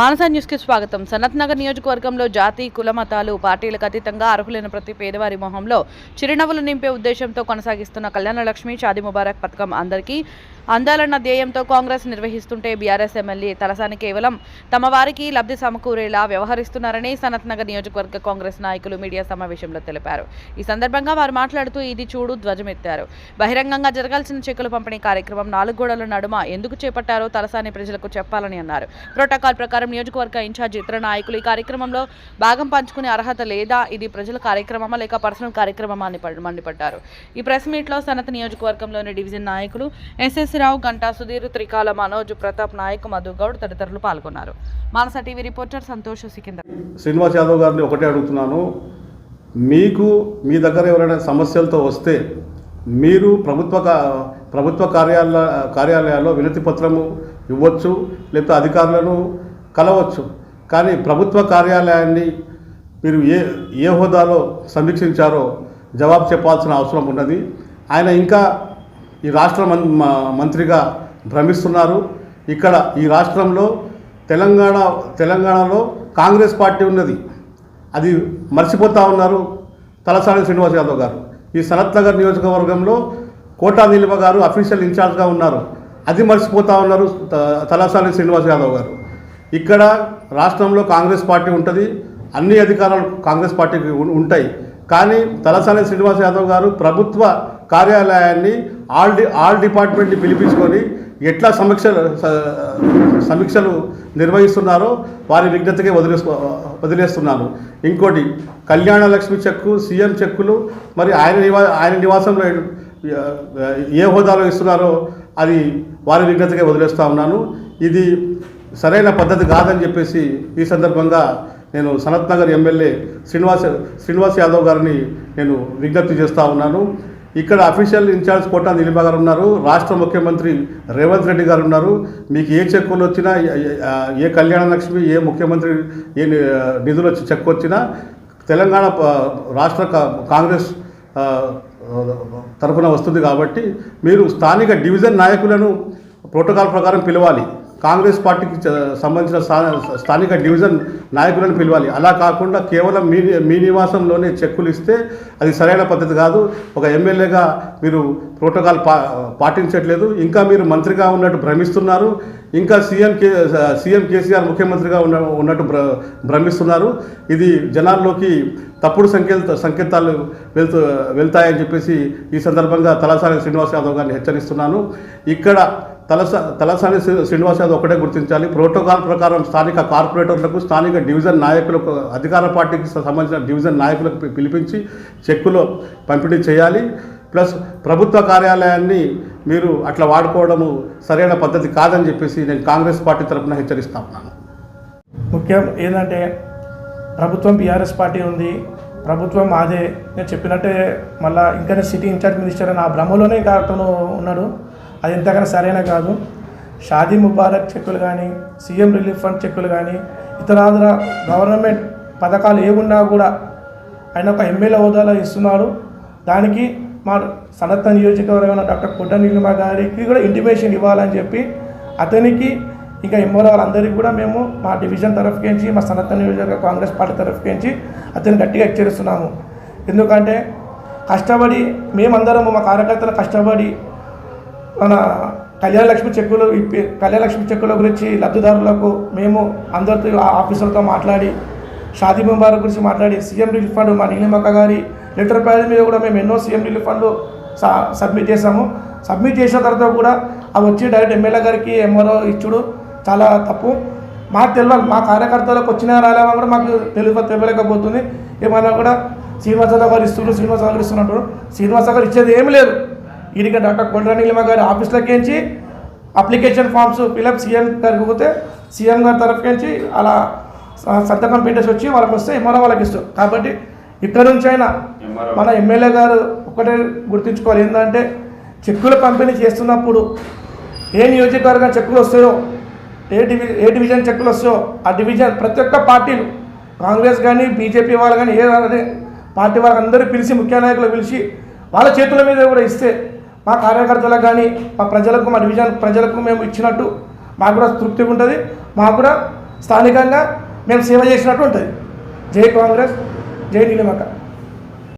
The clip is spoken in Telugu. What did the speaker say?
మానస న్యూస్కి స్వాగతం. సనత్ నగర్ నియోజకవర్గంలో జాతి కుల మతాలు పార్టీలకు అతీతంగా అర్హులైన ప్రతి పేదవారి మొహంలో చిరునవ్వులు నింపే ఉద్దేశంతో కొనసాగిస్తున్న కళ్యాణ లక్ష్మి షాది ముబారక్ పథకం అందరికీ అందాలన్న ధ్యేయంతో కాంగ్రెస్ నిర్వహిస్తుంటే బీఆర్ఎస్ ఎమ్మెల్యే తలసాని కేవలం తమ వారికి లబ్ధి సమకూరేలా వ్యవహరిస్తున్నారని సనత్ నగర్ నియోజకవర్గ కాంగ్రెస్ నాయకులు మీడియా సమావేశంలో తెలిపారు. ఈ సందర్భంగా వారు మాట్లాడుతూ ఇది చూడు ధ్వజమెత్తారు. బహిరంగంగా జరగాల్సిన చెక్కులు పంపిణీ కార్యక్రమం నాలుగు గోడల నడుమ ఎందుకు చేపట్టారో తలసాని ప్రజలకు చెప్పాలని అన్నారు. ప్రోటోకాల్ ప్రకారం నియోజకవర్గ ఇన్ఛార్జ్ ఇతర నాయకులు ఈ కార్యక్రమంలో భాగం పంచుకునే అర్హత లేదా? ఇది ప్రజల కార్యక్రమమా లేక పర్సనల్ కార్యక్రమమా అని మండిపడ్డారు. ఈ ప్రెస్ మీట్లో సనత్ నియోజకవర్గంలోని డివిజన్ నాయకులు ఎస్ఎస్ రావు గంటా సుధీర్ త్రికాల మనోజ్ ప్రతాప్ నాయక్ మధు గౌడ్ తదితరులు పాల్గొన్నారు. మానస టీవీ రిపోర్టర్ సంతోష్ సికింద్ర. శ్రీనివాస్ యాదవ్ గారిని ఒకటే అడుగుతున్నాను. మీకు మీ దగ్గర ఎవరైనా సమస్యలతో వస్తే మీరు ప్రభుత్వ ప్రభుత్వ కార్యాలయ కార్యాలయాల్లో వినతి పత్రము ఇవ్వచ్చు లేకపోతే అధికారులను కలవచ్చు. కానీ ప్రభుత్వ కార్యాలయాన్ని మీరు ఏ ఏ హోదాలో సమీక్షించారో జవాబు చెప్పాల్సిన అవసరం ఉన్నది. ఆయన ఇంకా ఈ రాష్ట్ర మం మంత్రిగా భ్రమిస్తున్నారు. ఇక్కడ ఈ రాష్ట్రంలో తెలంగాణ తెలంగాణలో కాంగ్రెస్ పార్టీ ఉన్నది. అది మర్చిపోతూ ఉన్నారు తలసాని శ్రీనివాస్ యాదవ్ గారు. ఈ సనత్ నగర్ నియోజకవర్గంలో కోటా నిల్వ గారు అఫీషియల్ ఇన్ఛార్జ్గా ఉన్నారు. అది మర్చిపోతూ ఉన్నారు త- తలసాని శ్రీనివాస్ యాదవ్ గారు. ఇక్కడ రాష్ట్రంలో కాంగ్రెస్ పార్టీ ఉంటుంది అన్ని అధికారాలు కాంగ్రెస్ పార్టీకి ఉంటాయి. కానీ తలసాని శ్రీనివాస్ యాదవ్ గారు ప్రభుత్వ కార్యాలయాన్ని ఆల్ డి ఆల్ డిపార్ట్మెంట్ని పిలిపించుకొని ఎట్లా సమీక్షలు సమీక్షలు నిర్వహిస్తున్నారో వారి విజ్ఞతకే వదిలేసు వదిలేస్తున్నాను ఇంకోటి కళ్యాణ లక్ష్మి చెక్కు సీఎం చెక్కులు మరి ఆయన నివా ఆయన నివాసంలో ఏ హోదాలో ఇస్తున్నారో అది వారి విజ్ఞతకే వదిలేస్తూ ఉన్నాను. ఇది సరైన పద్ధతి కాదని చెప్పేసి ఈ సందర్భంగా నేను సనత్ నగర్ ఎమ్మెల్యే శ్రీనివాస్ శ్రీనివాస్ యాదవ్ గారిని నేను విజ్ఞప్తి చేస్తూ ఉన్నాను. ఇక్కడ అఫీషియల్ ఇన్ఛార్జ్ కోటా నిలిమ గారు ఉన్నారు. రాష్ట్ర ముఖ్యమంత్రి రేవంత్ రెడ్డి గారు ఉన్నారు. మీకు ఏ చెక్కులు వచ్చినా ఏ- ఏ కళ్యాణ లక్ష్మి ఏ ముఖ్యమంత్రి ఏ నిధులు వచ్చి చెక్కు వచ్చినా తెలంగాణ రాష్ట్ర కా- కాంగ్రెస్ తరఫున వస్తుంది కాబట్టి మీరు స్థానిక డివిజన్ నాయకులను ప్రోటోకాల్ ప్రకారం పిలవాలి. కాంగ్రెస్ పార్టీకి సంబంధించిన స్థానిక డివిజన్ నాయకులను పిలవాలి. అలా కాకుండా కేవలం మీ మీ నివాసంలోనే చెక్కులు ఇస్తే అది సరైన పద్ధతి కాదు. ఒక ఎమ్మెల్యేగా మీరు ప్రోటోకాల్ పా పాటించట్లేదు. ఇంకా మీరు మంత్రిగా ఉన్నట్టు భ్రమిస్తున్నారు. ఇంకా సీఎం కే సీఎం కేసీఆర్ ముఖ్యమంత్రిగా ఉన్న ఉన్నట్టు భ్ర భ్రమిస్తున్నారు. ఇది జనాల్లోకి తప్పుడు సంకేత సంకేతాలు వెళ్తూ వెళ్తాయని చెప్పేసి ఈ సందర్భంగా తలసాని శ్రీనివాస్ యాదవ్ గారిని హెచ్చరిస్తున్నాను. ఇక్కడ తలసా తలసాని శ్రీ- శ్రీనివాస్ యాదవ్ ఒకటే గుర్తించాలి. ప్రోటోకాల్ ప్రకారం స్థానిక కార్పొరేటర్లకు స్థానిక డివిజన్ నాయకులకు అధికార పార్టీకి సంబంధించిన డివిజన్ నాయకులకు పిలిపించి చెక్కులో పంపిణీ చేయాలి. ప్లస్ ప్రభుత్వ కార్యాలయాన్ని మీరు అట్లా వాడుకోవడము సరైన పద్ధతి కాదని చెప్పేసి నేను కాంగ్రెస్ పార్టీ తరఫున హెచ్చరిస్తా ఉన్నాను. ముఖ్యం ఏంటంటే ప్రభుత్వం బీఆర్ఎస్ పార్టీ ఉంది. ప్రభుత్వం అదే నేను చెప్పినట్టే మళ్ళీ ఇంకా సిటీ ఇన్ఛార్జ్ మినిస్టర్ అని ఆ భ్రమలోనే కాకుండా ఉన్నాడు. అది ఎంతకైనా సరైన కాదు. షాదీ ముబారక్ చెక్కులు కానీ సీఎం రిలీఫ్ ఫండ్ చెక్కులు కానీ ఇతరాతర గవర్నమెంట్ పథకాలు ఏమున్నా కూడా ఆయన ఒక ఎమ్మెల్యే హోదాలో ఇస్తున్నాడు. దానికి మా సనత్ నియోజకవర్గం డాక్టర్ పుట్ట నీలిమ గారికి కూడా ఇంటిమేషన్ ఇవ్వాలని చెప్పి అతనికి ఇంకా ఎంఓల వాళ్ళందరికీ కూడా మేము మా డివిజన్ తరఫుకించి మా సనత్ నియోజకవర్గ కాంగ్రెస్ పార్టీ తరఫుకించి అతను గట్టిగా హెచ్చరిస్తున్నాము. ఎందుకంటే కష్టపడి మేమందరము మా కార్యకర్తలు కష్టపడి మన కళ్యాణలక్ష్మి చెక్కులు ఇప్పి కళ్యాణలక్ష్మి చెక్కుల గురించి లబ్ధిదారులకు మేము అందరితో ఆ ఆఫీసర్తో మాట్లాడి షాదీ ముబారక్ గురించి మాట్లాడి సీఎం రిలీఫ్ ఫండ్ మా నీలిమక్క గారి లీటర్ ప్యాడ్ మీద కూడా మేము ఎన్నో సీఎం రిలీఫ్ ఫండ్ సబ్మిట్ చేసాము సబ్మిట్ చేసిన తర్వాత కూడా అవి వచ్చి డైరెక్ట్ ఎమ్మెల్యే గారికి ఎంఆర్ఓ ఇచ్చుడు. చాలా తప్పు. మాకు తెలియాలి మా కార్యకర్తలకు వచ్చినా రాలేమని కూడా మాకు తెలియ తెలియలేకపోతుంది. ఏమైనా కూడా శ్రీనివాసరావు గారు ఇస్తున్నారు శ్రీనివాసరావు గారు ఇస్తున్నట్టు శ్రీనివాసరావు గారు ఇచ్చేది ఏమి లేదు. ఈడికి డాక్టర్ కొండనీలిమ గారి ఆఫీస్లోకించి application forms fill up CM గారికి పోతే సీఎం గారి తరఫుకించి అలా సంతకం పెట్టేసి వచ్చి వాళ్ళకి వస్తే ఎంఆర్ఓ వాళ్ళకి ఇస్తాం కాబట్టి ఇక్కడ నుంచి అయినా మన ఎమ్మెల్యే గారు ఒకటే గుర్తుంచుకోవాలి. ఏంటంటే చెక్కుల పంపిణీ చేస్తున్నప్పుడు ఏ నియోజకవర్గం చెక్కులు వస్తాయో ఏ డివి ఏ డివిజన్ చెక్కులు వస్తాయో ఆ డివిజన్ ప్రతి ఒక్క పార్టీలు కాంగ్రెస్ కానీ బీజేపీ వాళ్ళు కానీ ఏ పార్టీ వాళ్ళకి అందరూ పిలిచి ముఖ్య నాయకులు పిలిచి వాళ్ళ చేతుల మీద కూడా ఇస్తే మా కార్యకర్తలకు కానీ మా ప్రజలకు మా డివిజన్ ప్రజలకు మేము ఇచ్చినట్టు మాకు కూడా తృప్తిగా ఉంటుంది. మాకు కూడా స్థానికంగా మేము సేవ చేసినట్టు ఉంటుంది. జై కాంగ్రెస్. జై నీలిమక్క